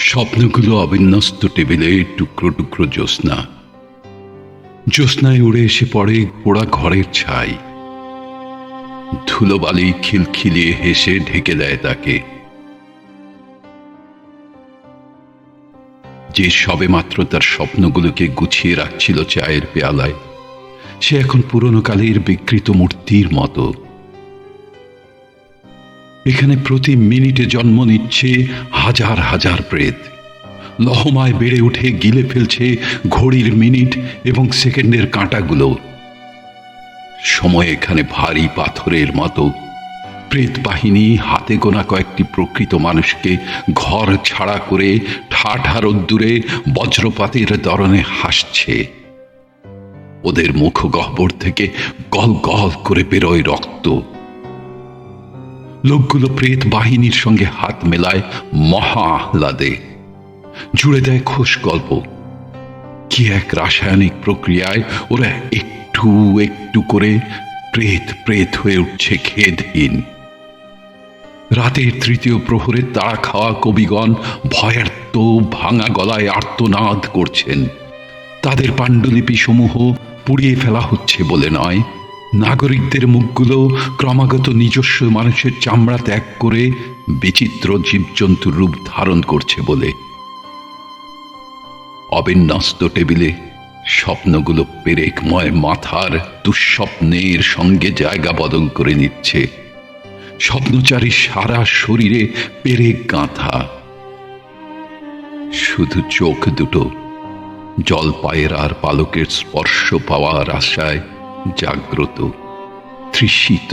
স্বপ্নগুলো অবিন্যস্ত টেবিলে টুকরো টুকরো জ্যোৎস্না। জ্যোৎস্নায় উড়ে এসে পড়ে পোড়া ঘরের ছাই। ধুলোবালি খিলখিলিয়ে হেসে ঢেকে দেয় তাকে। যে সবে মাত্র তার স্বপ্নগুলোকে গুছিয়ে রাখছিল চায়ের পেয়ালায়, সে এখন পুরনো কালের বিকৃত মূর্তির মতো। এখানে প্রতি মিনিটে জন্ম নিচ্ছে হাজার হাজার প্রেত। লহমায় বেড়ে উঠে গিলে ফেলছে ঘড়ির মিনিট এবং সেকেন্ডের কাঁটাগুলো। সময় এখানে ভারী পাথরের মতো। প্রেত বাহিনী হাতে গোনা কয়েকটি প্রকৃত মানুষকে ঘর ছাড়া করে ঠাঠা রোদ্দুরে বজ্রপাতের দরনে হাসছে। ওদের মুখ গহ্বর থেকে গল গল করে বেরোয় রক্ত। লোকগুলো প্রেত বাহিনীর সঙ্গে হাত মেলায় মহা আহ্লাদে জুড়ে দেয় খোশ গল্প। কি এক রাসায়নিক প্রক্রিয়ায় ওরা একটু একটু করে প্রেত প্রেত হয়ে উঠছে খেদহীন। রাতের তৃতীয় প্রহরে তাড়া খাওয়া কবিগণ ভয়ার্ত ভাঙা গলায় আর্তনাদ করছেন। তাদের পাণ্ডুলিপি সমূহ পুড়িয়ে ফেলা হচ্ছে বলে নয় নাগরিকদের মুখগুলো ক্রমাগত নিজস্ব মানুষের চামড়া ত্যাগ করে বিচিত্র জীবজন্তুর রূপ ধারণ করছে বলে। অবিন্যস্ত টেবিলে স্বপ্নগুলো পেরেকময় মাথার দুঃস্বপ্নের সঙ্গে জায়গা বদল করে নিচ্ছে। স্বপ্নচারী সারা শরীরে পেরেক গাঁথা। শুধু চোখ দুটো জলপায়ের আর পালকের স্পর্শ পাওয়ার আশায় জাগ্রত তৃষিত